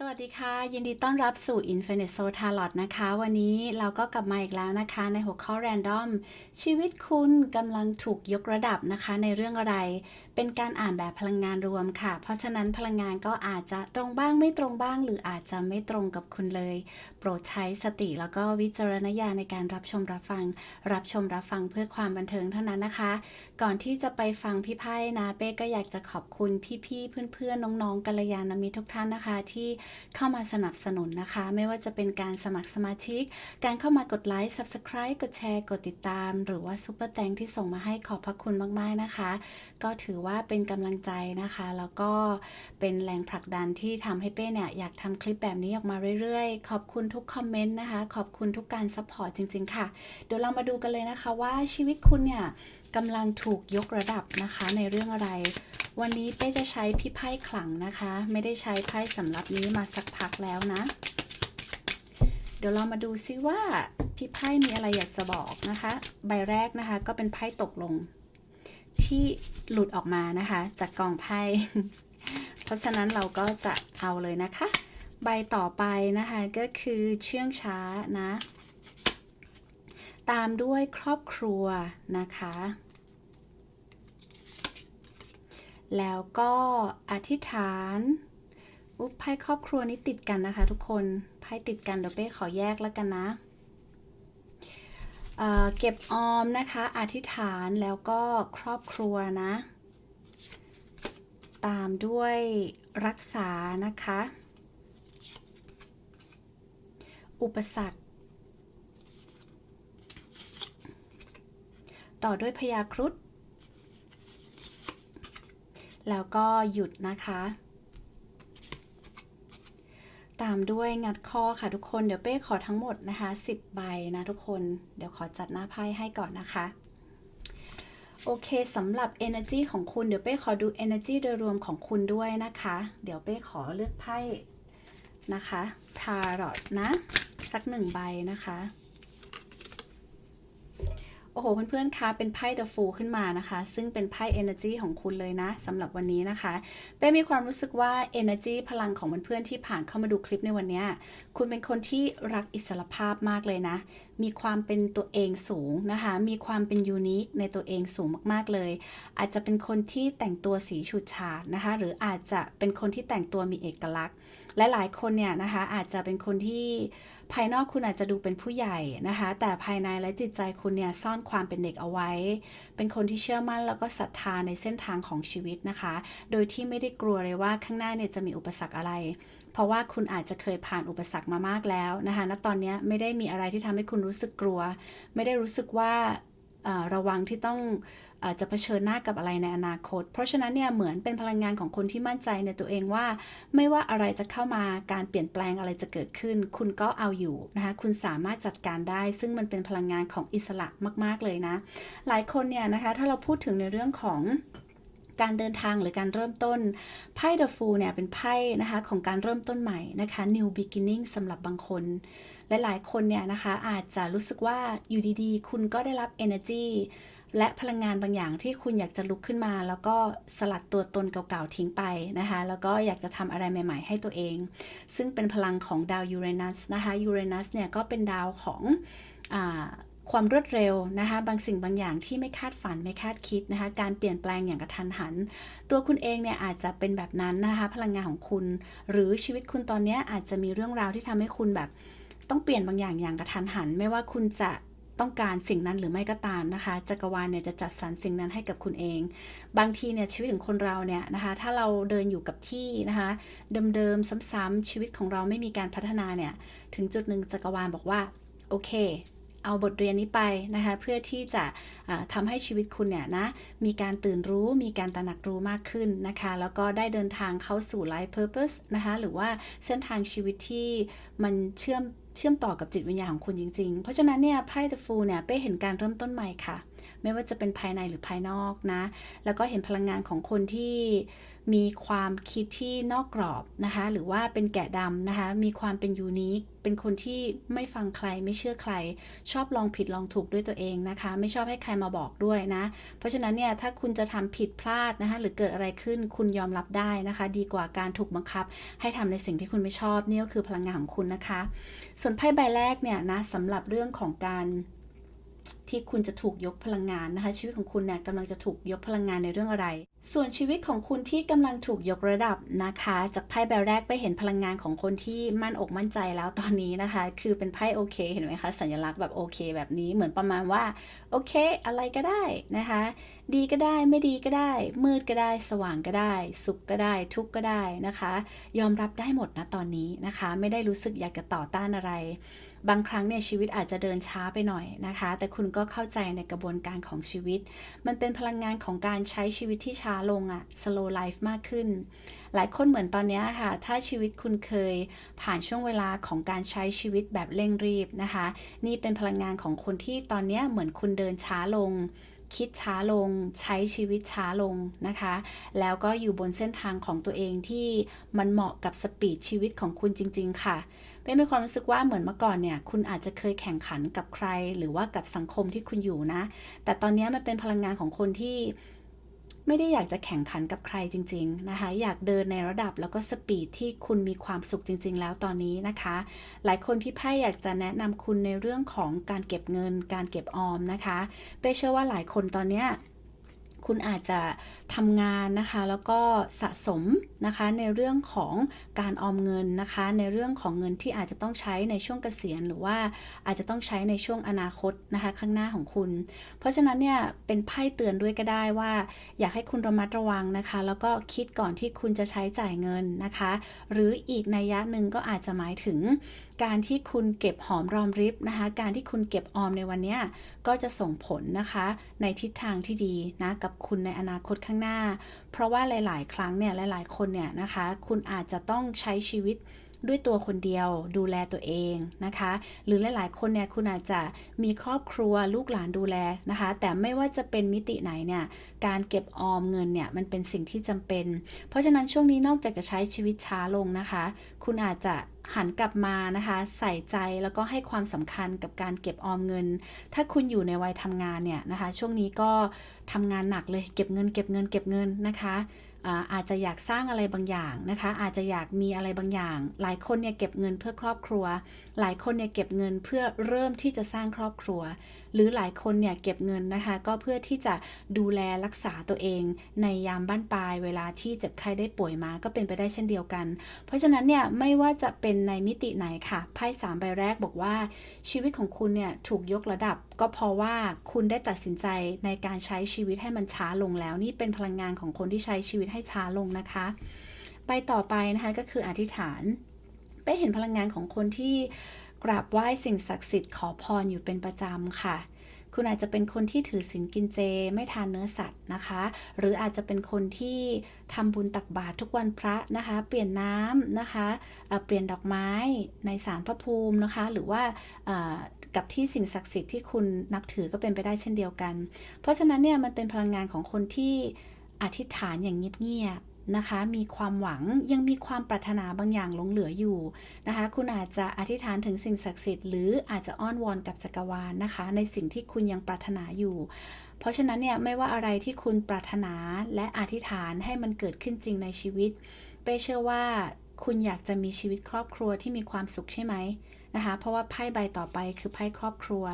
สวัสดีค่ะ ยินดีต้อนรับสู่ Infinite Soul Tarot นะคะ วันนี้เราก็กลับมาอีกแล้วนะคะในหัวข้อ Random ชีวิตคุณกำลังถูกยกระดับนะคะ ในเรื่องอะไร เป็นการอ่านแบบพลังงานรวมค่ะ เพราะฉะนั้นพลังงานก็อาจจะตรงบ้างไม่ตรงบ้าง หรืออาจจะไม่ตรงกับคุณเลย โปรดใช้สติแล้วก็วิจารณญาณในการรับชมรับฟัง รับชมรับฟังเพื่อความบันเทิงเท่านั้นนะคะ ก่อนที่จะไปฟังพี่ไพ่นะ เป้ก็อยากจะขอบคุณพี่ๆเพื่อนๆน้องๆกัลยาณมิตรทุกท่านนะคะ ที่เข้ามาสนับสนุนนะคะ ไม่ว่าจะเป็นการสมัครสมาชิก การเข้ามากดไลค์ Subscribe กดแชร์ กดติดตาม หรือว่าซุปเปอร์แตงที่ส่งมาให้ขอบพระคุณมากๆนะคะก็ถือว่าเป็นกำลังใจนะคะ แล้วก็เป็นแรงผลักดันที่ทำให้เป้เนี่ยอยากทำคลิปแบบนี้ออกมาเรื่อยๆ ขอบคุณทุกคอมเมนต์นะคะ ขอบคุณทุกการซัพพอร์ตจริง ๆ ค่ะ เดี๋ยวเรามาดูกันเลยนะคะว่าชีวิตคุณเนี่ยกำลังถูกยกระดับนะคะในเรื่องอะไร วันนี้เป้จะใช้พี่ไพ่ขลังนะคะ ไม่ได้ใช้ไพ่สำหรับนี้มาสักพักแล้วนะ เดี๋ยวเรามาดูซิว่าพี่ไพ่มีอะไรอยากจะบอกนะคะ ใบแรกนะคะก็เป็นไพ่ตกลง ที่หลุดออกมานะคะ จากกองไพ่ เพราะฉะนั้นเราก็จะเอาเลยนะคะ ใบต่อไปนะคะก็คือเชื่องช้านะ ตามด้วยครอบครัวนะคะ แล้วก็อธิษฐานอุ๊บไพ่ครอบครัวนี้ติดกันนะคะ ทุกคนไพ่ติดกันเดี๋ยวเป้ขอแยกแล้วกันนะ เเก็บออมนะคะ อธิษฐานแล้วก็ครอบครัวนะ ตามด้วยรักษานะคะ อุปสรรค ต่อด้วยพยาครุฑแล้วก็หยุดนะคะามด้วยงัดข้อค่ะทุกคน เดี๋ยวเป้ขอทั้งหมดนะคะ10ใบนะทุกคน เดี๋ยวขอจัดหน้าไพ่ให้ก่อนนะคะ โอเคสำหรับ Energy ของคุณ เดี๋ยวเป้ขอดู Energy โดยรวมของคุณด้วยนะคะ เดี๋ยวเป้ขอเลือกไพ่นะคะทารอตนะ สักหนึ่งใบนะคะ อ้โหเพื่อนๆคะเป็นไพ่ The Fool ขึ้นมานะคะ ซึ่งเป็นไพ่ Energy ของคุณเลยนะสำหรับวันนี้นะคะเป้มีความรู้สึกว่า Energy พลังของเพื่อนๆที่ผ่านเข้ามาดูคลิปในวันนี้ คุณเป็นคนที่รักอิสรภาพมากเลยนะ มีความเป็นตัวเองสูงนะคะ มีความเป็นยูนิคในตัวเองสูงมากๆเลย อาจจะเป็นคนที่แต่งตัวสีฉูดฉาดนะคะ หรืออาจจะเป็นคนที่แต่งตัวมีเอกลักษณ์ และหลายคนเนี่ยนะคะอาจจะเป็นคนที่ภายนอกคุณอาจจะดูเป็นผู้ใหญ่นะคะ แต่ภายในและจิตใจคุณเนี่ยซ่อนความเป็นเด็กเอาไว้ เป็นคนที่เชื่อมั่นแล้วก็ศรัทธาในเส้นทางของชีวิตนะคะ โดยที่ไม่ได้กลัวเลยว่าข้างหน้าเนี่ยจะมีอุปสรรคอะไร เพราะว่าคุณอาจจะเคยผ่านอุปสรรคมามากแล้วนะคะ ณ ตอนนี้ไม่ได้มีอะไรที่ทำให้คุณรู้สึกกลัว ไม่ได้รู้สึกว่าระวังที่ต้อง จจะเผชิญหน้ากับอะไรในอนาคต เพราะฉะนั้นเนี่ยเหมือนเป็นพลังงานของคนที่มั่นใจในตัวเองว่า ไม่ว่าอะไรจะเข้ามาการเปลี่ยนแปลงอะไรจะเกิดขึ้น คุณก็เอาอยู่นะคะคุณสามารถจัดการได้ ซึ่งมันเป็นพลังงานของอิสระมาก ๆเลยนะ หลายคนเนี่ยนะคะถ้าเราพูดถึงในเรื่องของการเดินทางหรือการเริ่มต้นไพ่ The Fool เนี่ยเป็นไพ่นะคะของการเริ่มต้นใหม่นะคะ New Beginning สำหรับบางคนและหลายคนเนี่ยนะคะอาจจะรู้สึกว่าอยู่ดีๆ คุณก็ได้รับ energy และพลังงานบางอย่างที่คุณอยากจะลุกขึ้นมา แล้วก็สลัดตัวตนเก่าๆทิ้งไปนะคะ แล้วก็อยากจะทำอะไรใหม่ๆให้ตัวเอง ซึ่งเป็นพลังของดาวยูเรนัสนะคะยูเรนัสเนี่ยก็เป็นดาวของอความรวดเร็วนะคะ บางสิ่งบางอย่างที่ไม่คาดฝันไม่คาดคิดนะคะ การเปลี่ยนแปลงอย่างกระทันหัน ตัวคุณเองเนี่ยอาจจะเป็นแบบนั้นนะคะ พลังงานของคุณ หรือชีวิตคุณตอนนี้อาจจะมีเรื่องราวที่ทำให้คุณแบบ ต้องเปลี่ยนบางอย่างอย่างกระทันหัน ไม่ว่าคุณจะ ต้องการสิ่งนั้นหรือไม่ก็ตามนะคะ จักรวาลเนี่ยจะจัดสรรสิ่งนั้นให้กับคุณเอง บางทีเนี่ยชีวิตของคนเราเนี่ยนะคะ ถ้าเราเดินอยู่กับที่นะคะเดิมๆซ้ำๆชีวิตของเราไม่มีการพัฒนาเนี่ยถึงจุดหนึ่งจักรวาลบอกว่าโอเคเอาบทเรียนนี้ไปนะคะเพื่อที่จะทำาให้ชีวิตคุณเนี่ยนะมีการตื่นรู้มีการตระหนักรู้มากขึ้นนะคะ แล้วก็ได้เดินทางเข้าสู่ life purpose นะคะหรือว่าเส้นทางชีวิตที่มันเชื่อม เชื่อมต่อกับจิตวิญญาณของคุณจริง ๆ เพราะฉะนั้นเนี่ยไพ่ The Fool เนี่ยเป้เห็นการเริ่มต้นใหม่ค่ะ ไม่ว่าจะเป็นภายในหรือภายนอกนะ แล้วก็เห็นพลังงานของคนที่ มีความคิดที่นอกกรอบนะคะ หรือว่าเป็นแกะดำนะคะ มีความเป็นยูนิค เป็นคนที่ไม่ฟังใครไม่เชื่อใคร ชอบลองผิดลองถูกด้วยตัวเองนะคะ ไม่ชอบให้ใครมาบอกด้วยนะ เพราะฉะนั้นเนี่ยถ้าคุณจะทำผิดพลาดนะคะ หรือเกิดอะไรขึ้นคุณยอมรับได้นะคะ ดีกว่าการถูกบังคับ ให้ทำในสิ่งที่คุณไม่ชอบนี่ก็คือพลังงานของคุณนะคะ ส่วนไพ่ใบแรกเนี่ยนะสำหรับเรื่องของการ ที่คุณจะถูกยกพลังงานนะคะ ชีวิตของคุณเนี่ยกำลังจะถูกยกพลังงานในเรื่องอะไร ส่วนชีวิตของคุณที่กำลังถูกยกระดับนะคะ จากไพ่ใบแรกไปเห็นพลังงานของคนที่มั่นอกมั่นใจแล้วตอนนี้นะคะ คือเป็นไพ่โอเคเห็นไหมคะสัญลักษณ์แบบโอเคแบบนี้เหมือนประมาณว่าโอเค อะไรก็ได้นะคะ ดีก็ได้ไม่ดีก็ได้ มืดก็ได้ สว่างก็ได้ สุขก็ได้ ทุกข์ก็ได้นะคะ ยอมรับได้หมดนะตอนนี้นะคะ ไม่ได้รู้สึกอยากจะต่อต้านอะไร บางครั้งเนี่ยชีวิตอาจจะเดินช้าไปหน่อยนะคะ แต่คุณก็เข้าใจในกระบวนการของชีวิต มันเป็นพลังงานของการใช้ชีวิตที่ช้าลงอะ slow life มากขึ้น หลายคนเหมือนตอนนี้ค่ะ ถ้าชีวิตคุณเคยผ่านช่วงเวลาของการใช้ชีวิตแบบเร่งรีบนะคะ นี่เป็นพลังงานของคนที่ตอนนี้เหมือนคุณเดินช้าลงคิดช้าลงใช้ชีวิตช้าลงนะคะ แล้วก็อยู่บนเส้นทางของตัวเองที่มันเหมาะกับสปีดชีวิตของคุณจริง ๆ ค่ะ เป็นมีความรู้สึกว่าเหมือนเมื่อก่อนเนี่ยคุณอาจจะเคยแข่งขันกับใคร หรือว่ากับสังคมที่คุณอยู่นะ แต่ตอนนี้มันเป็นพลังงานของคนที่ไม่ได้อยากจะแข่งขันกับใครจริง ๆนะคะ อยากเดินในระดับแล้วก็สปีดที่คุณมีความสุขจริง ๆ แล้วตอนนี้นะคะ หลายคนพี่ไพ่อยากจะแนะนำคุณในเรื่องของการเก็บเงิน การเก็บออมนะคะเป้เชื่อว่าหลายคนตอนเนี้ย คุณอาจจะทำงานนะคะ แล้วก็สะสมนะคะในเรื่องของการออมเงินนะคะ ในเรื่องของเงินที่อาจจะต้องใช้ในช่วงเกษียณ หรือว่าอาจจะต้องใช้ในช่วงอนาคตนะคะ ข้างหน้าของคุณ เพราะฉะนั้นเนี่ยเป็นไพ่เตือนด้วยก็ได้ว่า อยากให้คุณระมัดระวังนะคะ แล้วก็คิดก่อนที่คุณจะใช้จ่ายเงินนะคะ หรืออีกนัยยะหนึ่งก็อาจจะหมายถึง การที่คุณเก็บหอมรอมริบนะคะ การที่คุณเก็บออมในวันนี้ก็จะส่งผลนะคะ ในทิศทางที่ดีนะกับคุณในอนาคตข้างหน้า เพราะว่าหลาย ๆ ครั้งเนี่ยหลาย ๆ คนเนี่ยนะคะ คุณอาจจะต้องใช้ชีวิตด้วยตัวคนเดียวดูแลตัวเองนะคะ หรือหลาย ๆ คนเนี่ยคุณอาจจะมีครอบครัวลูกหลานดูแลนะคะ แต่ไม่ว่าจะเป็นมิติไหนเนี่ยการเก็บออมเงินเนี่ยมันเป็นสิ่งที่จำเป็น เพราะฉะนั้นช่วงนี้นอกจากจะใช้ชีวิตช้าลงนะคะ คุณอาจจะ หันกลับมานะคะ ใส่ใจแล้วก็ให้ความสำคัญกับการเก็บออมเงิน ถ้าคุณอยู่ในวัยทำงานเนี่ยนะคะ ช่วงนี้ก็ทำงานหนักเลยเก็บเงิน เก็บเงิน เก็บเงินนะคะอาจจะอยากสร้างอะไรบางอย่างนะคะ อาจจะอยากมีอะไรบางอย่าง หลายคนเนี่ยเก็บเงินเพื่อครอบครัว หลายคนเนี่ยเก็บเงินเพื่อเริ่มที่จะสร้างครอบครัว หรือหลายคนเนี่ยเก็บเงินนะคะ ก็เพื่อที่จะดูแลรักษาตัวเอง ในยามบ้านปลาย เวลาที่เจ็บไข้ได้ป่วยมาก็เป็นไปได้เช่นเดียวกัน เพราะฉะนั้นเนี่ยไม่ว่าจะเป็นในมิติไหนค่ะไพ่สามใบแรกบอกว่า ชีวิตของคุณเนี่ยถูกยกระดับ ก็เพราะว่าคุณได้ตัดสินใจในการใช้ชีวิตให้มันช้าลงแล้ว นี่เป็นพลังงานของคนที่ใช้ชีวิตให้ช้าลงนะคะไปต่อไปนะคะก็คืออธิษฐานไปเห็นพลังงานของคนที่ กราบไหว้สิ่งศักดิ์สิทธิ์ขอพรอยู่เป็นประจำค่ะ คุณอาจจะเป็นคนที่ถือศีลกินเจไม่ทานเนื้อสัตว์นะคะ หรืออาจจะเป็นคนที่ทำบุญตักบาตรทุกวันพระนะคะ เปลี่ยนน้ำนะคะเปลี่ยนดอกไม้ในศาลพระภูมินะคะ หรือว่ากับที่สิ่งศักดิ์สิทธิ์ที่คุณนับถือก็เป็นไปได้เช่นเดียวกัน เพราะฉะนั้นเนี่ยมันเป็นพลังงานของคนที่อธิษฐานอย่างเงียบ นะคะ มีความหวังยังมีความปรารถนาบางอย่างหลงเหลืออยู่นะคะ คุณอาจจะอธิษฐานถึงสิ่งศักดิ์สิทธิ์หรืออาจจะอ้อนวอนกับจักรวาลนะคะ ในสิ่งที่คุณยังปรารถนาอยู่ เพราะฉะนั้นเนี่ยไม่ว่าอะไรที่คุณปรารถนาและอธิษฐานให้มันเกิดขึ้นจริงในชีวิตเป้เชื่อว่าคุณอยากจะมีชีวิตครอบครัวที่มีความสุขใช่ไหมนะคะ เพราะว่าไพ่ใบต่อไปคือไพ่ครอบครัว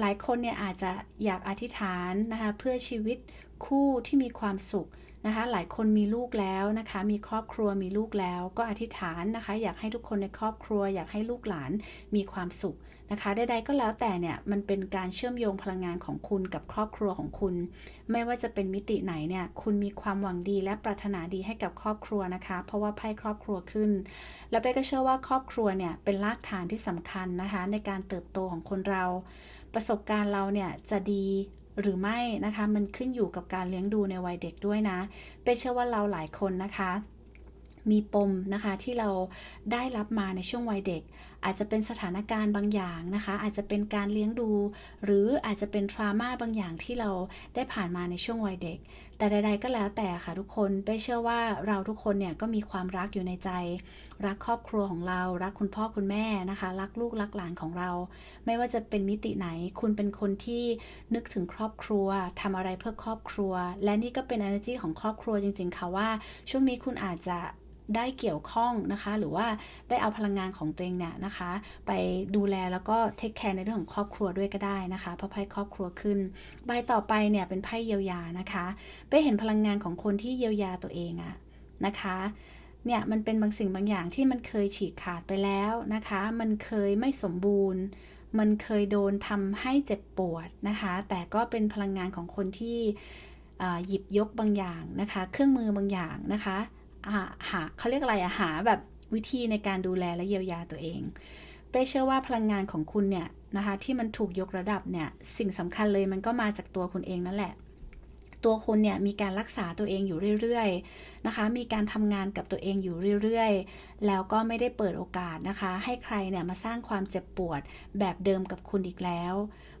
หลายคนเนี่ยอาจจะอยากอธิษฐานนะคะเพื่อชีวิตคู่ที่มีความสุข นะคะ หลายคนมีลูกแล้วนะคะ มีครอบครัวมีลูกแล้ว ก็อธิษฐานนะคะ อยากให้ทุกคนในครอบครัว อยากให้ลูกหลานมีความสุขนะคะใดๆก็แล้วแต่เนี่ยมันเป็นการเชื่อมโยงพลังงานของคุณกับครอบครัวของคุณ ไม่ว่าจะเป็นมิติไหนเนี่ยคุณมีความหวังดีและปรารถนาดีให้กับครอบครัวนะคะ เพราะว่าไพ่ครอบครัวขึ้น แล้วเป้ก็เชื่อว่าครอบครัวเนี่ยเป็นรากฐานที่สำคัญนะคะ ในการเติบโตของคนเรา ประสบการณ์เราเนี่ยจะดี หรือไม่นะคะมันขึ้นอยู่กับการเลี้ยงดูในวัยเด็กด้วยนะเป้เชื่อว่าเราหลายคนนะคะ มีปมนะคะที่เราได้รับมาในช่วงวัยเด็ก อาจจะเป็นสถานการณ์บางอย่างนะคะ อาจจะเป็นการเลี้ยงดู หรืออาจจะเป็นทรามาบางอย่างที่เราได้ผ่านมาในช่วงวัยเด็ก แต่ใด ๆ ก็แล้วแต่ค่ะทุกคนเป้เชื่อว่าเราทุกคนเนี่ยก็มีความรักอยู่ในใจ รักครอบครัวของเรา รักคุณพ่อคุณแม่นะคะ รักลูกรักหลานของเรา ไม่ว่าจะเป็นมิติไหน คุณเป็นคนที่นึกถึงครอบครัวทำอะไรเพื่อครอบครัว และนี่ก็เป็น energy ของครอบครัวจริง ๆ ค่ะว่า ช่วงนี้คุณอาจจะ ได้เกี่ยวข้องนะคะ หรือว่าได้เอาพลังงานของตัวเองเนี่ยนะคะ ไปดูแลแล้วก็เทคแคร์ในเรื่องของครอบครัวด้วยก็ได้นะคะเพราะไพ่ครอบครัวขึ้น ใบต่อไปเนี่ยเป็นไพ่เยียวยานะคะไปเห็นพลังงานของคนที่เยียวยาตัวเองอะนะคะเนี่ยมันเป็นบางสิ่งบางอย่างที่มันเคยฉีกขาดไปแล้วนะคะ มันเคยไม่สมบูรณ์ มันเคยโดนทำให้เจ็บปวดนะคะ แต่ก็เป็นพลังงานของคนที่หยิบยกบางอย่างนะคะ เครื่องมือบางอย่างนะคะ หาเขาเรียกอะไรอะหาแบบวิธีในการดูแลและเยียวยาตัวเอง เป้เชื่อว่าพลังงานของคุณเนี่ยนะคะที่มันถูกยกระดับเนี่ยสิ่งสำคัญเลยมันก็มาจากตัวคุณเองนั่นแหละ ตัวคุณเนี่ยมีการรักษาตัวเองอยู่เรื่อยๆนะคะ มีการทำงานกับตัวเองอยู่เรื่อยๆ แล้วก็ไม่ได้เปิดโอกาสนะคะ ให้ใครเนี่ยมาสร้างความเจ็บปวดแบบเดิมกับคุณอีกแล้ว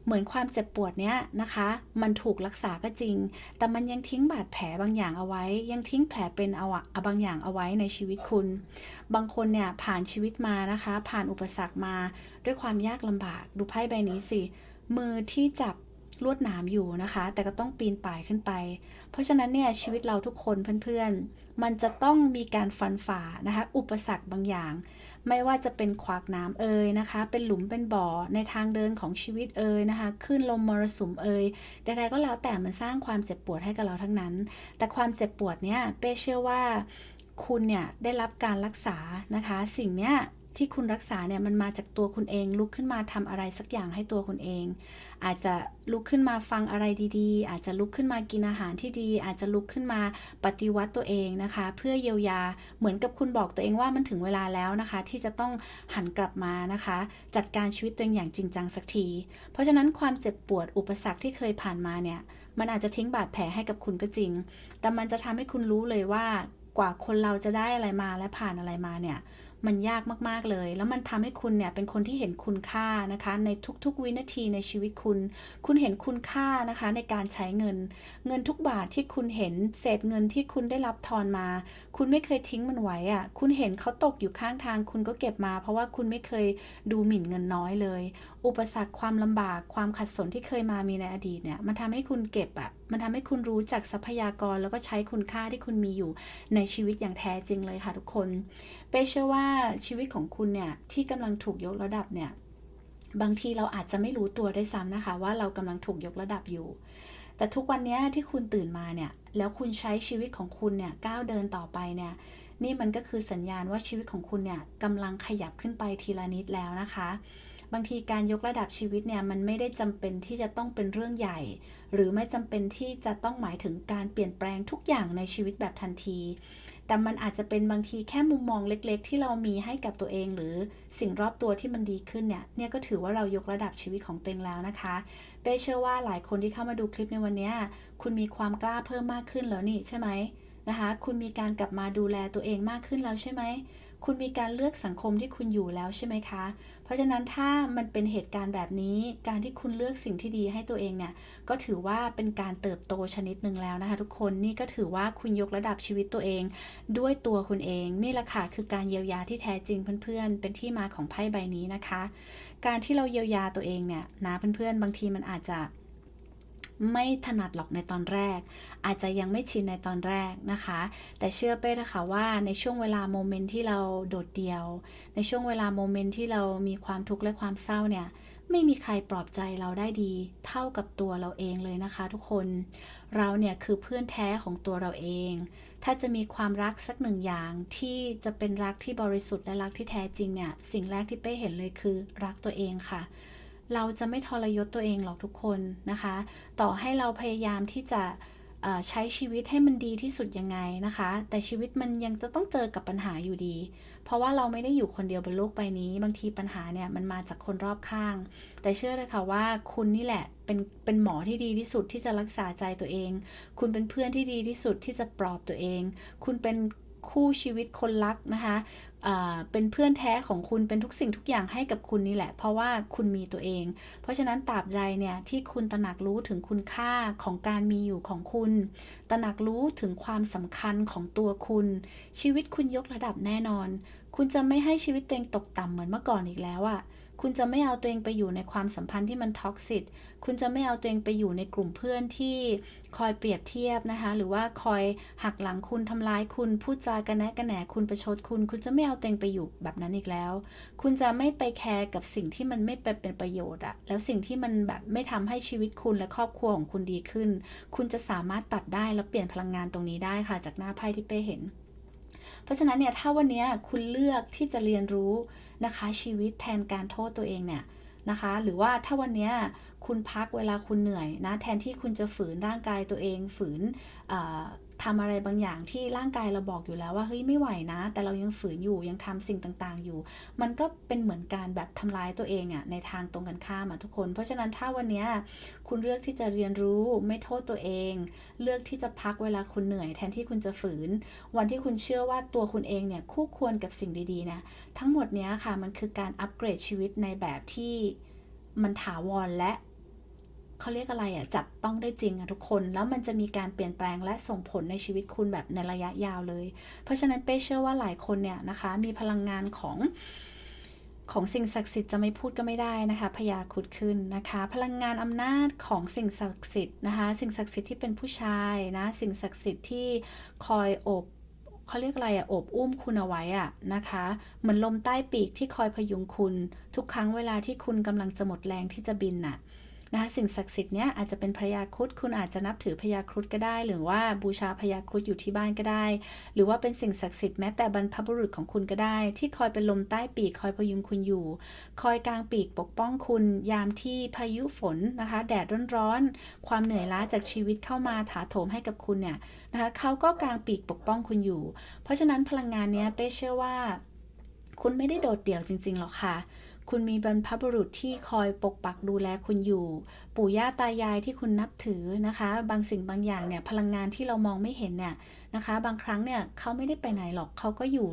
เหมือนความเจ็บปวดเนี้ยนะคะ มันถูกรักษาก็จริง แต่มันยังทิ้งบาดแผลบางอย่างเอาไว้ ยังทิ้งแผลเป็นเอาอะบางอย่างเอาไว้ในชีวิตคุณ บางคนเนี่ยผ่านชีวิตมานะคะ ผ่านอุปสรรคมาด้วยความยากลำบาก ดูไพ่ใบนี้สิ มือที่จับลวดหนามอยู่นะคะ แต่ก็ต้องปีนป่ายขึ้นไป เพราะฉะนั้นเนี่ยชีวิตเราทุกคนเพื่อนๆ มันจะต้องมีการฟันฝ่านะคะ อุปสรรคบางอย่าง ไม่ว่าจะเป็นขวากน้ำเอ่ยนะคะ เป็นหลุมเป็นบ่อในทางเดินของชีวิตเอ่ยนะคะขึ้นลมมรสุมเอ่ยใดๆก็แล้วแต่มันสร้างความเจ็บปวดให้กับเราทั้งนั้น แต่ความเจ็บปวดเนี่ยเป้เชื่อว่าคุณเนี่ยได้รับการรักษานะคะ สิ่งเนี้ยที่คุณรักษาเนี่ยมันมาจากตัวคุณเองลุกขึ้นมาทำอะไรสักอย่างให้ตัวคุณเอง อาจจะลุกขึ้นมาฟังอะไรดีๆ อาจจะลุกขึ้นมากินอาหารที่ดี อาจจะลุกขึ้นมาปฏิวัติตัวเองนะคะ เพื่อเยียวยาเหมือนกับคุณบอกตัวเองว่ามันถึงเวลาแล้วนะคะ ที่จะต้องหันกลับมานะคะ จัดการชีวิตตัวเองอย่างจริงจังสักที เพราะฉะนั้นความเจ็บปวดอุปสรรคที่เคยผ่านมาเนี่ยมันอาจจะทิ้งบาดแผลให้กับคุณก็จริง แต่มันจะทำให้คุณรู้เลยว่ากว่าคนเราจะได้อะไรมาและผ่านอะไรมาเนี่ย มันยากมากๆเลย แล้วมันทำให้คุณเนี่ยเป็นคนที่เห็นคุณค่านะคะ ในทุกๆ วินาทีในชีวิตคุณ คุณเห็นคุณค่านะคะในการใช้เงิน เงินทุกบาทที่คุณเห็นเศษเงินที่คุณได้รับทอนมา คุณไม่เคยทิ้งมันไว้อะคุณเห็นเขาตกอยู่ข้างทาง คุณก็เก็บมา เพราะว่าคุณไม่เคยดูหมิ่นเงินน้อยเลย อุปสรรคความลำบากความขัดสนที่เคยมามีในอดีตเนี่ยมันทำให้คุณเก็บอะมันทำให้คุณรู้จักทรัพยากรแล้วก็ใช้คุณค่าที่คุณมีอยู่ในชีวิตอย่างแท้จริงเลยค่ะทุกคนเป้เชื่อว่าชีวิตของคุณเนี่ยที่กำลังถูกยกระดับเนี่ยบางทีเราอาจจะไม่รู้ตัวด้วยซ้ำนะคะ ว่าเรากำลังถูกยกระดับอยู่ แต่ทุกวันนี้ที่คุณตื่นมาเนี่ยแล้วคุณใช้ชีวิตของคุณเนี่ยก้าวเดินต่อไปเนี่ยนี่มันก็คือสัญญาณว่าชีวิตของคุณเนี่ยกำลังขยับขึ้นไปทีละนิดแล้วนะคะ บางทีการยกระดับชีวิตเนี่ยมันไม่ได้จำเป็นที่จะต้องเป็นเรื่องใหญ่ หรือไม่จำเป็นที่จะต้องหมายถึงการเปลี่ยนแปลงทุกอย่างในชีวิตแบบทันที แต่มันอาจจะเป็นบางทีแค่มุมมองเล็กๆ ที่เรามีให้กับตัวเอง หรือสิ่งรอบตัวที่มันดีขึ้นเนี่ยเนี่ยก็ถือว่าเรายกระดับชีวิตของตัวเองแล้วนะคะเป้เชื่อว่าหลายคนที่เข้ามาดูคลิปในวันนี้คุณมีความกล้าเพิ่มมากขึ้นแล้วนี่ใช่ไหมนะคะ คุณมีการกลับมาดูแลตัวเองมากขึ้นแล้วใช่ไหม คุณมีการเลือกสังคมที่คุณอยู่แล้วใช่ไหมคะ เพราะฉะนั้นถ้ามันเป็นเหตุการณ์แบบนี้ การที่คุณเลือกสิ่งที่ดีให้ตัวเองเนี่ย ก็ถือว่าเป็นการเติบโตชนิดหนึ่งแล้วนะคะ ทุกคน นี่ก็ถือว่าคุณยกระดับชีวิตตัวเอง ด้วยตัวคุณเอง นี่แหละค่ะคือการเยียวยาที่แท้จริงเพื่อนๆ เป็นที่มาของไพ่ใบนี้นะคะ การที่เราเยียวยาตัวเองเนี่ยนะเพื่อนๆ บางทีมันอาจจะ ไม่ถนัดหรอกในตอนแรก อาจจะยังไม่ชินในตอนแรกนะคะ แต่เชื่อเป้นะคะว่าในช่วงเวลาโมเมนต์ที่เราโดดเดี่ยว ในช่วงเวลาโมเมนต์ที่เรามีความทุกข์และความเศร้าเนี่ยไม่มีใครปลอบใจเราได้ดี เท่ากับตัวเราเองเลยนะคะ ทุกคน เราเนี่ยคือเพื่อนแท้ของตัวเราเอง ถ้าจะมีความรักสักหนึ่งอย่างที่จะเป็นรักที่บริสุทธิ์และรักที่แท้จริงเนี่ย สิ่งแรกที่เป้เห็นเลยคือรักตัวเองค่ะ เราจะไม่ทรยศตัวเองหรอกทุกคนนะคะ ต่อให้เราพยายามที่จะใช้ชีวิตให้มันดีที่สุดยังไงนะคะ แต่ชีวิตมันยังจะต้องเจอกับปัญหาอยู่ดี เพราะว่าเราไม่ได้อยู่คนเดียวบนโลกใบนี้ บางทีปัญหาเนี่ยมันมาจากคนรอบข้าง แต่เชื่อเลยค่ะว่าคุณนี่แหละเป็นเป็นหมอที่ดีที่สุดที่จะรักษาใจตัวเอง คุณเป็นเพื่อนที่ดีที่สุดที่จะปลอบตัวเอง คุณเป็นคู่ชีวิตคนรักนะคะ เป็นเพื่อนแท้ของคุณเป็นทุกสิ่งทุกอย่างให้กับคุณนี่แหละ เพราะว่าคุณมีตัวเอง เพราะฉะนั้นตราบใดเนี่ยที่คุณตระหนักรู้ถึงคุณค่าของการมีอยู่ของคุณ ตระหนักรู้ถึงความสำคัญของตัวคุณ ชีวิตคุณยกระดับแน่นอน คุณจะไม่ให้ชีวิตตัวเองตกต่ำเหมือนเมื่อก่อนอีกแล้วอะ คุณจะไม่เอาตัวเองไปอยู่ในความสัมพันธ์ที่มันท็อกซิตคุณจะไม่เอาตัวเองไปอยู่ในกลุ่มเพื่อนที่คอยเปรียบเทียบนะคะ หรือว่าคอยหักหลังคุณทำร้ายคุณพูดจากระแนะกระแหนคุณประชดคุณ คุณจะไม่เอาตัวเองไปอยู่แบบนั้นอีกแล้ว คุณจะไม่ไปแคร์กับสิ่งที่มันไม่เป็นประโยชน์อะแล้วสิ่งที่มันแบบไม่ทำให้ชีวิตคุณและครอบครัวของคุณดีขึ้น คุณจะสามารถตัดได้แล้วเปลี่ยนพลังงานตรงนี้ได้ค่ะ จากหน้าไพ่ที่เป้เห็น เพราะฉะนั้นเนี่ยถ้าวันนี้คุณเลือกที่จะเรียนรู้ นะคะ ชีวิตแทนการโทษตัวเองเนี่ยนะคะ หรือว่าถ้าวันนี้คุณพักเวลาคุณเหนื่อยนะแทนที่คุณจะฝืนร่างกายตัวเองฝืน ทำอะไรบางอย่างที่ร่างกายเราบอกอยู่แล้วว่าเฮ้ยไม่ไหวนะ แต่เรายังฝืนอยู่ยังทำสิ่งต่างๆอยู่ มันก็เป็นเหมือนการแบบทำร้ายตัวเองอะในทางตรงกันข้ามอะทุกคน เพราะฉะนั้นถ้าวันนี้คุณเลือกที่จะเรียนรู้ไม่โทษตัวเอง เลือกที่จะพักเวลาคุณเหนื่อย แทนที่คุณจะฝืน วันที่คุณเชื่อว่าตัวคุณเองเนี่ยคู่ควรกับสิ่งดีๆนะทั้งหมดเนี้ยค่ะมันคือการอัปเกรดชีวิตในแบบที่มันถาวรและ เขาเรียกอะไรอะ่ะจับต้องได้จริงอะทุกคน แล้วมันจะมีการเปลี่ยนแปลงและส่งผลในชีวิตคุณแบบในระยะยาวเลย เพราะฉะนั้นเป้เชื่อว่าหลายคนเนี่ยนะคะ มีพลังงานของของสิ่งศักดิ์สิทธิ์จะไม่พูดก็ไม่ได้นะคะพยาคุดขึ้นนะคะ พลังงานอำนาจของสิ่งศักดิ์สิทธิ์นะคะ สิ่งศักดิ์สิทธิ์ที่เป็นผู้ชายนะสิ่งศักดิ์สิทธิ์ที่คอยอบเขาเรียกอะไรอะอบอุ้มคุณเอาไว้อะนะคะ เหมือนลมใต้ปีกที่คอยพยุงคุณ ทุกครั้งเวลาที่คุณกำลังจะหมดแรงที่จะบินน่ะ นะคะสิ่งศักดิ์สิทธิ์เนี้ยอาจจะเป็นพญาครุฑคุณอาจจะนับถือพญาครุฑก็ได้ หรือว่าบูชาพญาครุฑอยู่ที่บ้านก็ได้ หรือว่าเป็นสิ่งศักดิ์สิทธิ์แม้แต่บรรพบุรุษของคุณก็ได้ ที่คอยเป็นลมใต้ปีกคอยพยุงคุณอยู่ คอยกลางปีกปกป้องคุณ ยามที่พายุฝนนะคะ แดดร้อนๆความเหนื่อยล้าจากชีวิตเข้ามาถาโถมให้กับคุณเนี่ยนะคะเขาก็กลางปีกปกป้องคุณอยู่ เพราะฉะนั้นพลังงานเนี้ยเป้เชื่อว่า คุณไม่ได้โดดเดี่ยวจริงๆหรอกค่ะ คุณมีบรรพบุรุษที่คอยปกปักดูแลคุณอยู่ ปู่ย่าตายายที่คุณนับถือนะคะ บางสิ่งบางอย่างเนี่ยพลังงานที่เรามองไม่เห็นเนี่ยนะคะ บางครั้งเนี่ยเขาไม่ได้ไปไหนหรอกเขาก็อยู่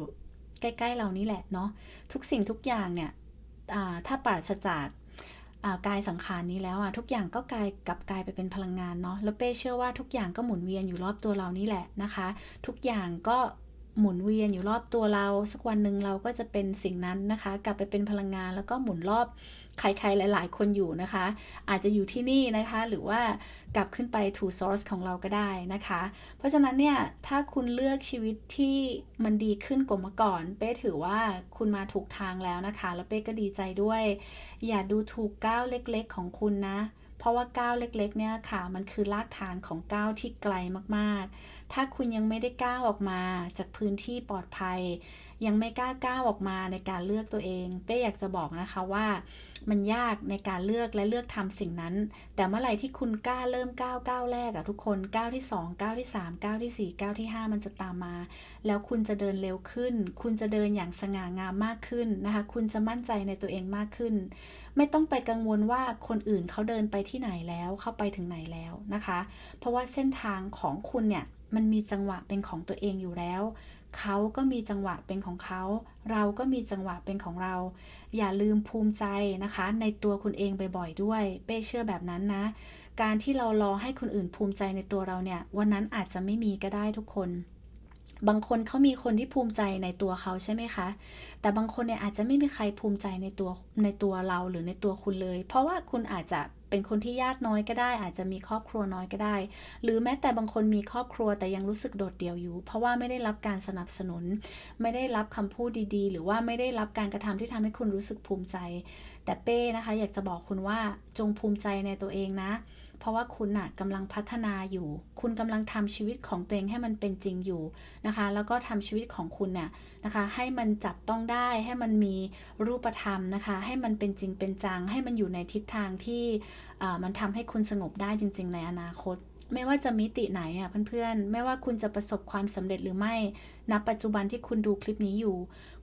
ใกล้ ๆ เรานี่แหละเนาะทุกสิ่งทุกอย่างเนี่ยถ้าปราศจากกายสังขารนี้แล้วอะทุกอย่างก็กลายกลับกลายไปเป็นพลังงานเนาะแล้วเป้เชื่อว่าทุกอย่างก็หมุนเวียนอยู่รอบตัวเรานี่แหละนะคะ ทุกอย่างก็ หมุนเวียนอยู่รอบตัวเรา สักวันหนึ่งเราก็จะเป็นสิ่งนั้นนะคะ กลับไปเป็นพลังงานแล้วก็หมุนรอบใครๆหลาย ๆ คนอยู่นะคะ อาจจะอยู่ที่นี่นะคะ หรือว่ากลับขึ้นไป to source ของเราก็ได้นะคะ เพราะฉะนั้นเนี่ย ถ้าคุณเลือกชีวิตที่มันดีขึ้นกว่าเมื่อก่อน เป้ถือว่าคุณมาถูกทางแล้วนะคะ แล้วเป้ก็ดีใจด้วย อย่าดูถูกก้าวเล็ก ๆ ของคุณนะ เพราะว่าก้าวเล็ก ๆ เนี่ยค่ะ มันคือรากฐานของก้าวที่ไกลมากๆ ถ้าคุณยังไม่ได้ก้าวออกมาจากพื้นที่ปลอดภัย ยังไม่กล้าก้าวออกมาในการเลือกตัวเอง เป้อยากจะบอกนะคะว่า มันยากในการเลือกและเลือกทำสิ่งนั้น แต่เมื่อไหร่ที่คุณกล้าเริ่มก้าวก้าวแรกอะทุกคนก้าวที่2ก้าวที่3ก้าวที่4ก้าวที่ 5 มันจะตามมา แล้วคุณจะเดินเร็วขึ้น คุณจะเดินอย่างสง่างามมากขึ้นนะคะ คุณจะมั่นใจในตัวเองมากขึ้น ไม่ต้องไปกังวลว่าคนอื่นเขาเดินไปที่ไหนแล้วเข้าไปถึงไหนแล้วนะคะ เพราะว่าเส้นทางของคุณเนี่ยมันมีจังหวะเป็นของตัวเองอยู่แล้ว เขาก็มีจังหวะเป็นของเขา เราก็มีจังหวะเป็นของเรา อย่าลืมภูมิใจนะคะ ในตัวคุณเองบ่อยๆด้วย เป้เชื่อแบบนั้นนะ การที่เรารอให้คนอื่นภูมิใจในตัวเราเนี่ย วันนั้นอาจจะไม่มีก็ได้ทุกคน บางคนเขามีคนที่ภูมิใจในตัวเขาใช่ไหมคะ แต่บางคนเนี่ยอาจจะไม่มีใครภูมิใจในตัวในตัวเราหรือในตัวคุณเลย เพราะว่าคุณอาจจะ เป็นคนที่ญาติน้อยก็ได้ อาจจะมีครอบครัวน้อยก็ได้ หรือแม้แต่บางคนมีครอบครัวแต่ยังรู้สึกโดดเดี่ยวอยู่ เพราะว่าไม่ได้รับการสนับสนุน ไม่ได้รับคำพูดดีๆ หรือว่าไม่ได้รับการกระทำที่ทำให้คุณรู้สึกภูมิใจ แต่เป้นะคะ อยากจะบอกคุณว่าจงภูมิใจในตัวเองนะ เพราะว่าคุณน่ะกำลังพัฒนาอยู่ คุณกำลังทำชีวิตของตัวเองให้มันเป็นจริงอยู่นะคะ แล้วก็ทำชีวิตของคุณเนี่ยนะคะ ให้มันจับต้องได้ ให้มันมีรูปธรรมนะคะ ให้มันเป็นจริงเป็นจัง ให้มันอยู่ในทิศทางที่มันทำให้คุณสงบได้จริง ๆ ในอนาคตไม่ว่าจะมิติไหนอะเพื่อนๆ ไม่ว่าคุณจะประสบความสำเร็จหรือไม่ ณ ปัจจุบันที่คุณดูคลิปนี้อยู่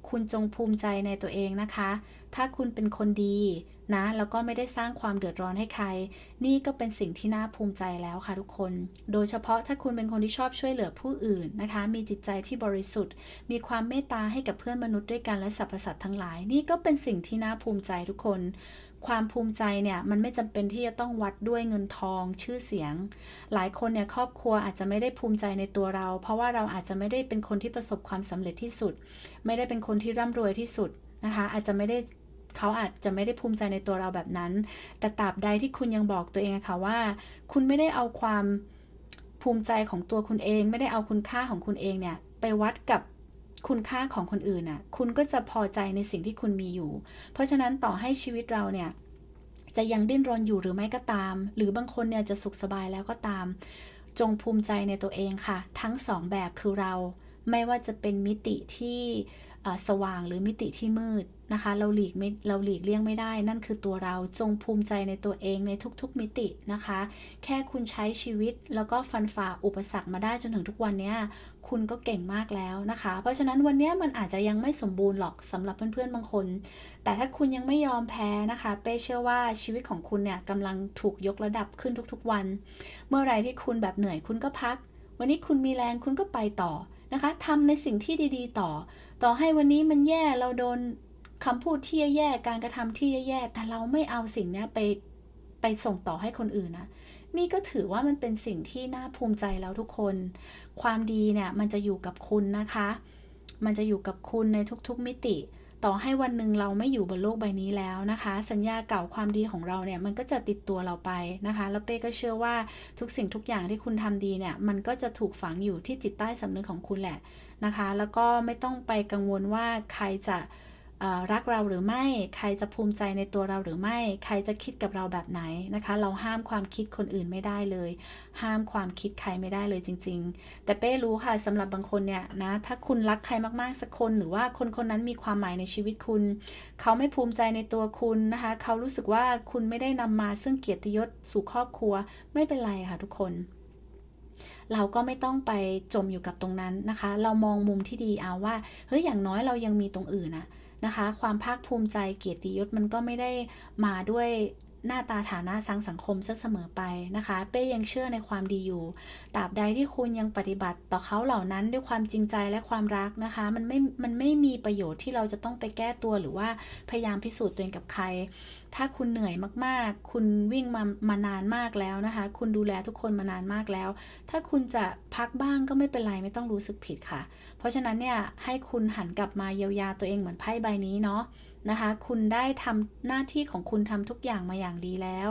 คุณจงภูมิใจในตัวเองนะคะ ถ้าคุณเป็นคนดี นะแล้วก็ไม่ได้สร้างความเดือดร้อนให้ใคร นี่ก็เป็นสิ่งที่น่าภูมิใจแล้วค่ะทุกคน โดยเฉพาะถ้าคุณเป็นคนที่ชอบช่วยเหลือผู้อื่นนะคะ มีจิตใจที่บริสุทธิ์ มีความเมตตาให้กับเพื่อนมนุษย์ด้วยกันและสรรพสัตว์ทั้งหลาย นี่ก็เป็นสิ่งที่น่าภูมิใจทุกคนความภูมิใจเนี่ยมันไม่จำเป็นที่จะต้องวัดด้วยเงินทองชื่อเสียง หลายคนเนี่ยครอบครัวอาจจะไม่ได้ภูมิใจในตัวเรา เพราะว่าเราอาจจะไม่ได้เป็นคนที่ประสบความสำเร็จที่สุด ไม่ได้เป็นคนที่ร่ำรวยที่สุดนะคะ อาจจะไม่ได้ เขาอาจจะไม่ได้ภูมิใจในตัวเราแบบนั้น แต่ตราบใดที่คุณยังบอกตัวเองอะค่ะว่า คุณไม่ได้เอาความภูมิใจของตัวคุณเอง ไม่ได้เอาคุณค่าของคุณเองเนี่ย ไปวัดกับคุณค่าของคนอื่นน่ะ คุณก็จะพอใจในสิ่งที่คุณมีอยู่ เพราะฉะนั้นต่อให้ชีวิตเราเนี่ยจะยังดิ้นรนอยู่หรือไม่ก็ตาม หรือบางคนเนี่ยจะสุขสบายแล้วก็ตาม จงภูมิใจในตัวเองค่ะ ทั้งสองแบบคือเรา ไม่ว่าจะเป็นมิติที่ สว่างหรือมิติที่มืดนะคะ เราหลีกไม่เราหลีกเลี่ยงไม่ได้ นั่นคือตัวเราจงภูมิใจในตัวเองในทุกๆมิตินะคะ แค่คุณใช้ชีวิตแล้วก็ฟันฝ่าอุปสรรคมาได้จนถึงทุกวันนี้คุณก็เก่งมากแล้วนะคะ เพราะฉะนั้นวันนี้มันอาจจะยังไม่สมบูรณ์หรอกสำหรับเพื่อนๆบางคน แต่ถ้าคุณยังไม่ยอมแพ้นะคะ เป้เชื่อว่าชีวิตของคุณเนี่ยกำลังถูกยกระดับขึ้นทุกๆวัน เมื่อไรที่คุณแบบเหนื่อยคุณก็พัก วันนี้คุณมีแรงคุณก็ไปต่อ นะคะทำในสิ่งที่ดีๆ ต่อ ต่อให้วันนี้มันแย่เราโดนคำพูดที่แย่ๆการกระทำที่แย่ๆแต่เราไม่เอาสิ่งนี้ไปไปส่งต่อให้คนอื่นนะนี่ก็ถือว่ามันเป็นสิ่งที่น่าภูมิใจแล้วทุกคน ความดีเนี่ยมันจะอยู่กับคุณนะคะ มันจะอยู่กับคุณในทุกๆมิติ ต่อให้วันหนึ่งเราไม่อยู่บนโลกใบนี้แล้วนะคะ สัญญาเก่าความดีของเราเนี่ยมันก็จะติดตัวเราไปนะคะ แล้วเป้ก็เชื่อว่าทุกสิ่งทุกอย่างที่คุณทำดีเนี่ยมันก็จะถูกฝังอยู่ที่จิตใต้สำนึกของคุณแหละนะคะ แล้วก็ไม่ต้องไปกังวลว่าใครจะ รักเราหรือไม่ ใครจะภูมิใจในตัวเราหรือไม่ ใครจะคิดกับเราแบบไหนนะคะ เราห้ามความคิดคนอื่นไม่ได้เลย ห้ามความคิดใครไม่ได้เลยจริง ๆ แต่เป้รู้ค่ะสำหรับบางคนเนี่ยนะ ถ้าคุณรักใครมากๆสักคนหรือว่าคนคนนั้นมีความหมายในชีวิตคุณ เขาไม่ภูมิใจในตัวคุณนะคะ เขารู้สึกว่าคุณไม่ได้นำมาซึ่งเกียรติยศสู่ครอบครัว ไม่เป็นไรค่ะทุกคนเราก็ไม่ต้องไปจมอยู่กับตรงนั้นนะคะ เรามองมุมที่ดีเอาว่า เฮ้ย อย่างน้อยเรายังมีตรงอื่นอะ นะคะ ความภาคภูมิใจเกียรติยศมันก็ไม่ได้มาด้วยหน้าตาฐานะสังสังคมซะเสมอไปนะคะ เป้ยังเชื่อในความดีอยู่ตราบใดที่คุณยังปฏิบัติต่อเขาเหล่านั้นด้วยความจริงใจและความรักนะคะ มันไม่ มันไม่มีประโยชน์ที่เราจะต้องไปแก้ตัวหรือว่าพยายามพิสูจน์ตัวเองกับใคร ถ้าคุณเหนื่อยมากๆ คุณวิ่งมามานานมากแล้วนะคะ คุณดูแลทุกคนมานานมากแล้ว ถ้าคุณจะพักบ้างก็ไม่เป็นไรไม่ต้องรู้สึกผิดค่ะ เพราะฉะนั้นเนี่ยให้คุณหันกลับมาเยียวยาตัวเองเหมือนไพ่ใบนี้เนาะนะคะ คุณได้ทำหน้าที่ของคุณทำทุกอย่างมาอย่างดีแล้ว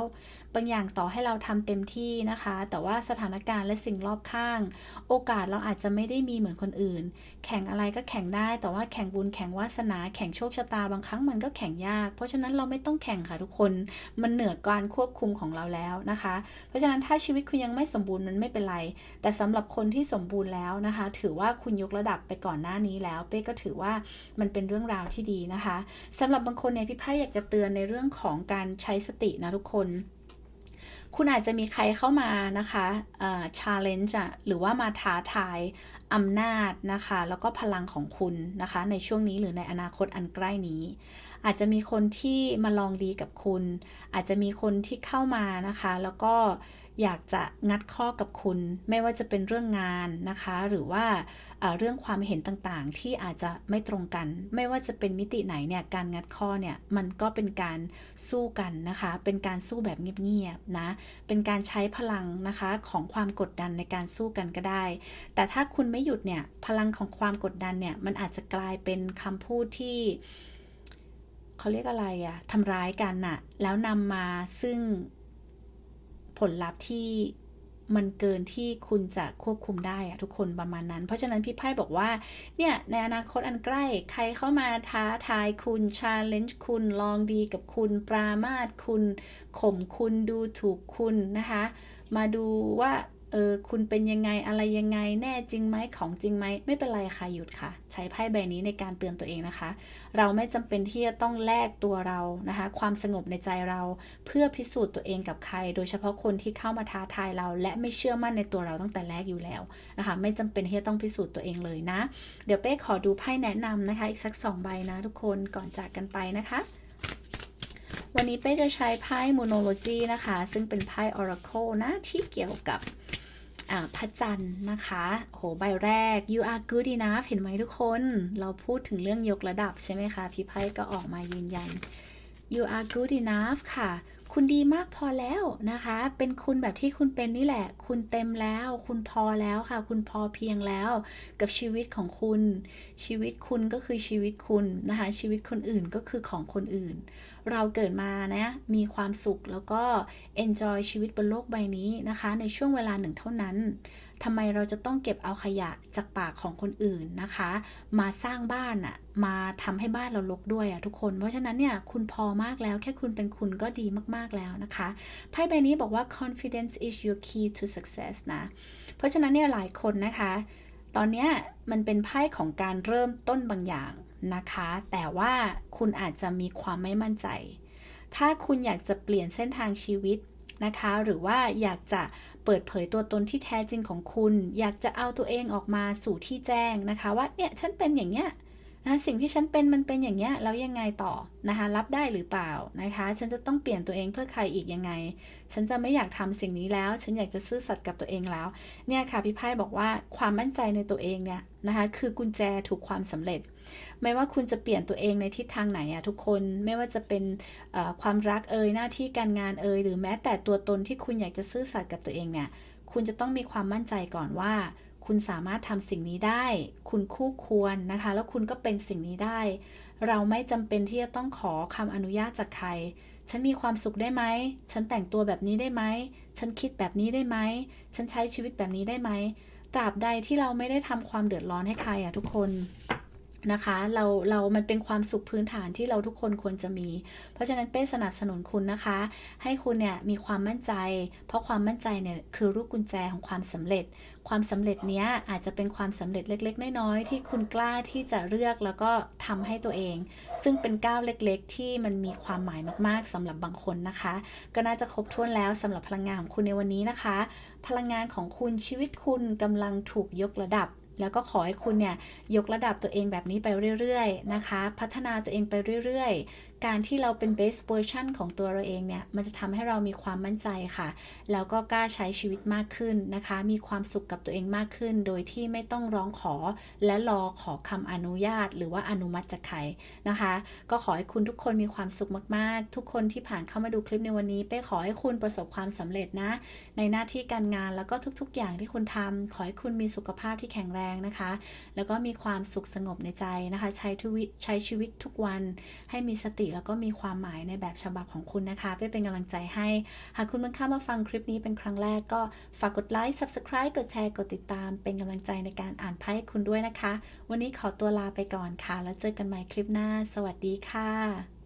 บางอย่างต่อให้เราทำเต็มที่นะคะ แต่ว่าสถานการณ์และสิ่งรอบข้าง โอกาสเราอาจจะไม่ได้มีเหมือนคนอื่น แข่งอะไรก็แข่งได้ แต่ว่าแข่งบุญแข่งวาสนาแข่งโชคชะตาบางครั้งมันก็แข่งยาก เพราะฉะนั้นเราไม่ต้องแข่งค่ะทุกคน มันเหนือการควบคุมของเราแล้วนะคะ เพราะฉะนั้นถ้าชีวิตคุณยังไม่สมบูรณ์มันไม่เป็นไร แต่สำหรับคนที่สมบูรณ์แล้วนะคะ ถือว่าคุณยกระดับไปก่อนหน้านี้แล้ว เป้ก็ถือว่ามันเป็นเรื่องราวที่ดีนะคะสำหรับบางคนเนี่ยพี่ไพ่อยากจะเตือนในเรื่องของการใช้สตินะทุกคน คุณอาจจะมีใครเข้ามานะคะเอ่อ challenge อะหรือว่ามาท้าทายอำนาจนะคะ แล้วก็พลังของคุณนะคะ ในช่วงนี้หรือในอนาคตอันใกล้นี้ อาจจะมีคนที่มาลองดีกับคุณ อาจจะมีคนที่เข้ามานะคะ แล้วก็ อยากจะงัดข้อกับคุณ ไม่ว่าจะเป็นเรื่องงานนะคะ หรือว่าเรื่องความเห็นต่างๆ ที่อาจจะไม่ตรงกัน ไม่ว่าจะเป็นมิติไหนเนี่ยการงัดข้อเนี่ยมันก็เป็นการสู้กันนะคะ เป็นการสู้แบบเงียบๆนะเป็นการใช้พลังนะคะของความกดดันในการสู้กันก็ได้ แต่ถ้าคุณไม่หยุดเนี่ยพลังของความกดดันเนี่ยมันอาจจะกลายเป็นคำพูดที่เขาเรียกอะไรอะทำร้ายกันน่ะ แล้วนำมาซึ่ง ผลลัพธ์ที่มันเกินที่คุณจะควบคุมได้อะทุกคนประมาณนั้น เพราะฉะนั้นพี่ไพ่บอกว่า เนี่ย ในอนาคตอันใกล้ใครเข้ามาท้าทายคุณชาเลนจ์คุณ ลองดีกับคุณ ปรามาสคุณ ข่มคุณดูถูกคุณนะคะ มาดูว่า เออคุณเป็นยังไงอะไรยังไงแน่จริงไหมของจริงไหมไม่เป็นไรค่ะหยุดค่ะ ใช้ไพ่ใบนี้ในการเตือนตัวเองนะคะ เราไม่จำเป็นที่จะต้องแลกตัวเรานะคะ ความสงบในใจเราเพื่อพิสูจน์ตัวเองกับใคร โดยเฉพาะคนที่เข้ามาท้าทายเรา และไม่เชื่อมั่นในตัวเราตั้งแต่แรกอยู่แล้วนะคะ ไม่จำเป็นที่จะต้องพิสูจน์ตัวเองเลยนะ เดี๋ยวเป้ขอดูไพ่แนะนำนะคะ อีกสักสองใบนะทุกคนก่อนจากกันไปนะคะวันนี้เป้จะใช้ไพ่ Monology นะคะ ซึ่งเป็นไพ่ Oracle นะที่เกี่ยวกับ พระจันทร์นะคะโหใบแรก you are good enough เห็นไหมทุกคน เราพูดถึงเรื่องยกระดับใช่ไหมคะ พี่ไพ่ก็ออกมายืนยัน you are good enough ค่ะ คุณดีมากพอแล้วนะคะ เป็นคุณแบบที่คุณเป็นนี่แหละ คุณเต็มแล้ว คุณพอแล้วค่ะ คุณพอเพียงแล้ว กับชีวิตของคุณ ชีวิตคุณก็คือชีวิตคุณนะคะ ชีวิตคนอื่นก็คือของคนอื่น เราเกิดมานะ มีความสุขแล้วก็ enjoy ชีวิตบนโลกใบนี้นะคะ ในช่วงเวลาหนึ่งเท่านั้น ทำไมเราจะต้องเก็บเอาขยะจากปากของคนอื่นนะคะ มาสร้างบ้านอะมาทำให้บ้านเรารกด้วยอะทุกคน เพราะฉะนั้นเนี่ยคุณพอมากแล้วแค่คุณเป็นคุณก็ดีมากๆแล้วนะคะไพ่ใบนี้บอกว่า confidence is your key to success นะ เพราะฉะนั้นเนี่ยหลายคนนะคะ ตอนเนี้ยมันเป็นไพ่ของการเริ่มต้นบางอย่างนะคะ แต่ว่าคุณอาจจะมีความไม่มั่นใจ ถ้าคุณอยากจะเปลี่ยนเส้นทางชีวิตนะคะ หรือว่าอยากจะ เปิดเผยตัวตนที่แท้จริงของคุณ อยากจะเอาตัวเองออกมาสู่ที่แจ้งนะคะว่าเนี่ยฉันเป็นอย่างเนี้ยนะสิ่งที่ฉันเป็นมันเป็นอย่างเนี้ยแล้วยังไงต่อนะคะรับได้หรือเปล่านะคะ ฉันจะต้องเปลี่ยนตัวเองเพื่อใครอีกยังไง ฉันจะไม่อยากทำสิ่งนี้แล้ว ฉันอยากจะซื่อสัตย์กับตัวเองแล้วเนี่ยค่ะพี่ไพ่บอกว่าความมั่นใจในตัวเองเนี่ยนะคะคือกุญแจถูกความสำเร็จ ไม่ว่าคุณจะเปลี่ยนตัวเองในทิศทางไหนอะทุกคนไม่ว่าจะเป็นความรักเอ่ยหน้าที่การงานเอ่ยหรือแม้แต่ตัวตนที่คุณอยากจะซื่อสัตย์กับตัวเองเนี่ยคุณจะต้องมีความมั่นใจก่อนว่า คุณสามารถทำสิ่งนี้ได้ คุณคู่ควรนะคะ แล้วคุณก็เป็นสิ่งนี้ได้ เราไม่จำเป็นที่จะต้องขอคำอนุญาตจากใคร ฉันมีความสุขได้ไหม ฉันแต่งตัวแบบนี้ได้ไหม ฉันคิดแบบนี้ได้ไหม ฉันใช้ชีวิตแบบนี้ได้ไหมตราบใดที่เราไม่ได้ทำความเดือดร้อนให้ใครอะทุกคน นะคะเราเรามันเป็นความสุขพื้นฐานที่เราทุกคนควรจะมี เพราะฉะนั้นเป้สนับสนุนคุณนะคะ ให้คุณเนี่ยมีความมั่นใจ เพราะความมั่นใจเนี่ยคือลูกกุญแจของความสำเร็จ ความสำเร็จเนี้ยอาจจะเป็นความสำเร็จเล็ก ๆ น้อยๆที่คุณกล้าที่จะเลือกแล้วก็ทำให้ตัวเอง ซึ่งเป็นก้าวเล็ก ๆ ที่มันมีความหมายมากๆสำหรับบางคนนะคะ ก็น่าจะครบถ้วนแล้วสำหรับพลังงานของคุณในวันนี้นะคะ พลังงานของคุณชีวิตคุณกำลังถูกยกระดับ แล้วก็ขอให้คุณเนี่ยยกระดับตัวเองแบบนี้ไปเรื่อยๆนะคะ พัฒนาตัวเองไปเรื่อยการที่เราเป็น best version ของตัวเราเองเนี่ย มันจะทำให้เรามีความมั่นใจค่ะ แล้วก็กล้าใช้ชีวิตมากขึ้นนะคะ มีความสุขกับตัวเองมากขึ้น โดยที่ไม่ต้องร้องขอ และรอขอคำอนุญาต หรือว่าอนุมัติจากใครนะคะ ก็ขอให้คุณทุกคนมีความสุขมากๆ ทุกคนที่ผ่านเข้ามาดูคลิปในวันนี้เป้ขอให้คุณประสบความสำเร็จนะ ในหน้าที่การงานแล้วก็ทุกๆ อย่างที่คุณทำขอให้คุณมีสุขภาพที่แข็งแรงนะคะ แล้วก็มีความสุขสงบในใจนะคะ ใช้ชีวิตใช้ชีวิตทุกวันให้มีสติแล้วก็มีความหมายในแบบฉบับของคุณนะคะเพื่อเป็นกำลังใจให้ หากคุณเพิ่งเข้ามาฟังคลิปนี้เป็นครั้งแรกก็ฝากกดไลค์ subscribe กดแชร์ กดติดตาม เป็นกำลังใจในการอ่านไพ่ให้คุณด้วยนะคะ วันนี้ขอตัวลาไปก่อนค่ะ แล้วเจอกันใหม่คลิปหน้า สวัสดีค่ะ